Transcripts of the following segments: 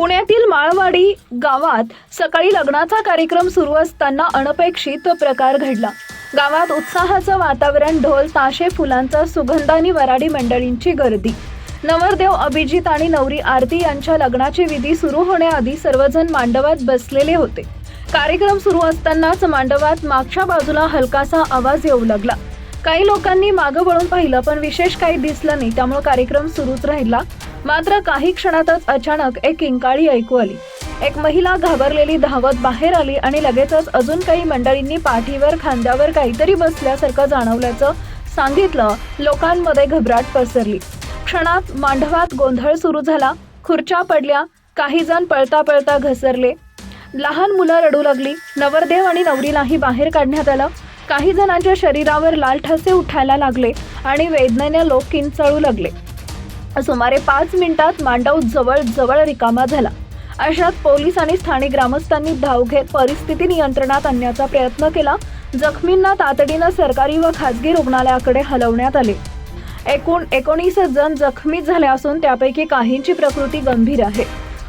पुण्यातील माळवाडी गावात सकाळी लग्नाचा कार्यक्रम सुरू असताना अनपेक्षित प्रकार घडला. गावात उत्साहाचं वातावरण ढोल ताशे फुलांचा सुगंधानी वराडी मंडळींची गर्दी. नवरदेव अभिजित आणि नवरी आरती यांच्या लग्नाची विधी सुरू होण्याआधी सर्वजण मांडवात बसलेले होते. कार्यक्रम सुरू असतानाच मांडवात मागच्या बाजूला हलकासा आवाज येऊ लागला. काही लोकांनी मागं वळून पाहिलं पण विशेष काही दिसलं नाही त्यामुळे कार्यक्रम सुरूच राहिला. मात्र काही क्षणातच अचानक एक किंकाळी ऐकू आली. एक महिला घाबरलेली धावत बाहेर आली आणि लगेचच अजून काही मंडळींनी पाठीवर खांद्यावर काहीतरी बसल्यासारखं जाणवल्याचं सांगितलं लोकांमध्ये घबराट पसरली. क्षणात मांडवात गोंधळ सुरू झाला खुर्च्या पडल्या काही जण पळता पळता घसरले. लहान मुलं रडू लागली नवरदेव आणि नवरीलाही बाहेर काढण्यात आलं. काही जणांच्या शरीरावर लाल ठसे उठायला लागले आणि वेदनेने लोक किंचाळू लागले. सुमारे पाच मिनिटात मांडव जवळ जवळ रिकामा झाला. अशात पोलीस आणि स्थानिक ग्रामस्थांनी धाव घेत परिस्थिती नियंत्रणात आणण्याचा प्रयत्न केला. जखमींना तातडीनं सरकारी व खाजगी रुग्णालयाकडे हलवण्यात आले. एकूण एकोणीस जण जखमी झाले असून त्यापैकी काहींची प्रकृती गंभीर आहे.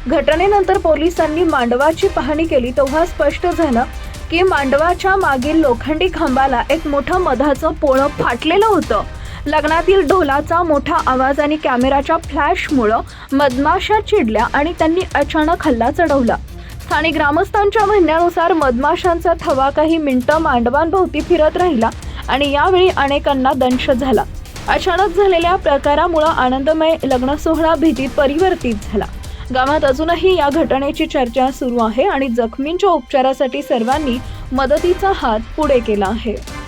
घटनेनंतर पोलिसांनी मांडवाची पाहणी केली तेव्हा स्पष्ट झालं की मांडवाच्या मागील लोखंडी खांबाला एक मोठं मधाचं पोळं फाटलेलं होतं. लग्नातील ढोलाचा मोठा आवाज आणि कॅमेराच्या फ्लॅशमुळं मधमाशा चिडल्या आणि त्यांनी अचानक हल्ला चढवला. स्थानिक ग्रामस्थांच्या म्हणण्यानुसार मधमाशांचा थवा काही मिनिटं मांडवांभोवती फिरत राहिला आणि यावेळी अनेकांना दंश झाला. अचानक झालेल्या प्रकारामुळं आनंदमय लग्न सोहळा भीतीत परिवर्तित झाला. गावात अजूनही या घटनेची चर्चा सुरू आहे आणि जखमींच्या उपचारासाठी सर्वांनी मदतीचा हात पुढे केला आहे.